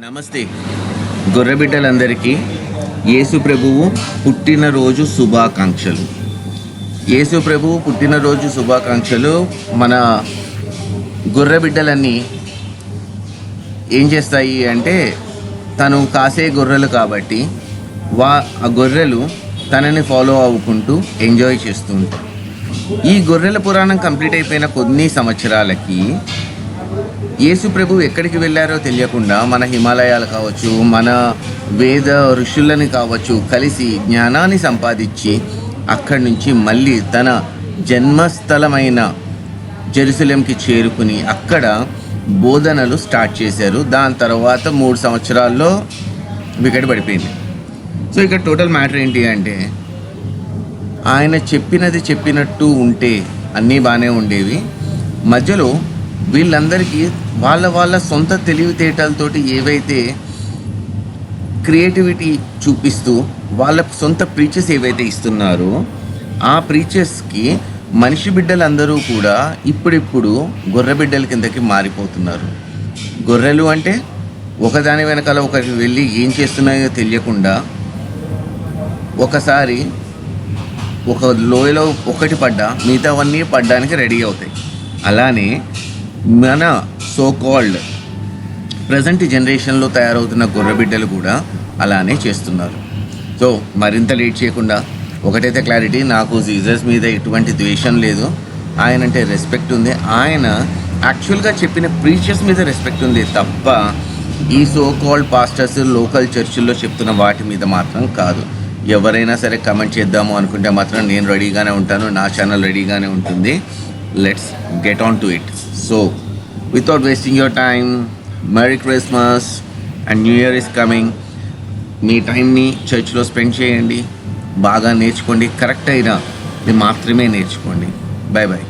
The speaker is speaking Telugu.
నమస్తే. గొర్రెబిడ్డలందరికీ యేసు ప్రభువు పుట్టినరోజు శుభాకాంక్షలు. యేసు ప్రభువు పుట్టినరోజు శుభాకాంక్షలు. మన గొర్రెబిడ్డలన్నీ ఏం చేస్తాయి అంటే తను కాసే గొర్రెలు కాబట్టి వా ఆ గొర్రెలు తనని ఫాలో అవ్వుకుంటూ ఎంజాయ్ చేస్తూ ఉంటాయి ఈ గొర్రెల పురాణం కంప్లీట్ అయిపోయిన కొన్ని సంవత్సరాలకి యేసు ప్రభు ఎక్కడికి వెళ్ళారో తెలియకుండా మన హిమాలయాలు కావచ్చు మన వేద ఋషులని కావచ్చు కలిసి జ్ఞానాన్ని సంపాదించి అక్కడి నుంచి మళ్ళీ తన జన్మస్థలమైన జెరూసలేంకి చేరుకుని అక్కడ బోధనలు స్టార్ట్ చేశారు. దాని తర్వాత మూడు సంవత్సరాల్లో వికెట్ పడిపోయింది. సో ఇక్కడ టోటల్ మ్యాటర్ ఏంటి అంటే ఆయన చెప్పినది చెప్పినట్టు ఉంటే అన్నీ బాగానే ఉండేవి. మధ్యలో వీళ్ళందరికీ వాళ్ళ వాళ్ళ సొంత తెలివితేటలతోటి ఏవైతే క్రియేటివిటీ చూపిస్తూ వాళ్ళ సొంత ప్రీచెస్ ఏవైతే ఇస్తున్నారో ఆ ప్రీచెస్కి మనిషి బిడ్డలందరూ కూడా ఇప్పుడిప్పుడు గొర్రె బిడ్డల కిందకి మారిపోతున్నారు. గొర్రెలు అంటే ఒకదాని వెనకాల ఒకరికి వెళ్ళి ఏం చేస్తున్నాయో తెలియకుండా ఒకసారి ఒక లోయలో ఒకటి పడ్డా మిగతావన్నీ పడ్డానికి రెడీ అవుతాయి. అలానే మన సో కాల్డ్ ప్రజెంట్ జనరేషన్లో తయారవుతున్న గొర్రెబిడ్డలు కూడా అలానే చేస్తున్నారు. సో మరింత లేట్ చేయకుండా ఒకటైతే క్లారిటీ నాకు జీజస్ మీద ఎటువంటి ద్వేషం లేదు. ఆయన అంటే రెస్పెక్ట్ ఉంది. ఆయన యాక్చువల్గా చెప్పిన ప్రీచర్స్ మీద రెస్పెక్ట్ ఉంది తప్ప ఈ సో కాల్డ్ పాస్టర్స్ లోకల్ చర్చిల్లో చెప్తున్న వాటి మీద మాత్రం కాదు. ఎవరైనా సరే కమెంట్ చేద్దాము అనుకుంటే మాత్రం నేను రెడీగానే ఉంటాను నా ఛానల్ రెడీగానే ఉంటుంది. Let's get on to it so without wasting your time, Merry Christmas and new year is coming మీ టైంని చర్చ్లో స్పెండ్ చేయండి. బాగా నేర్చుకోండి. కరెక్ట్ అయినా మాత్రమే నేర్చుకోండి. Bye bye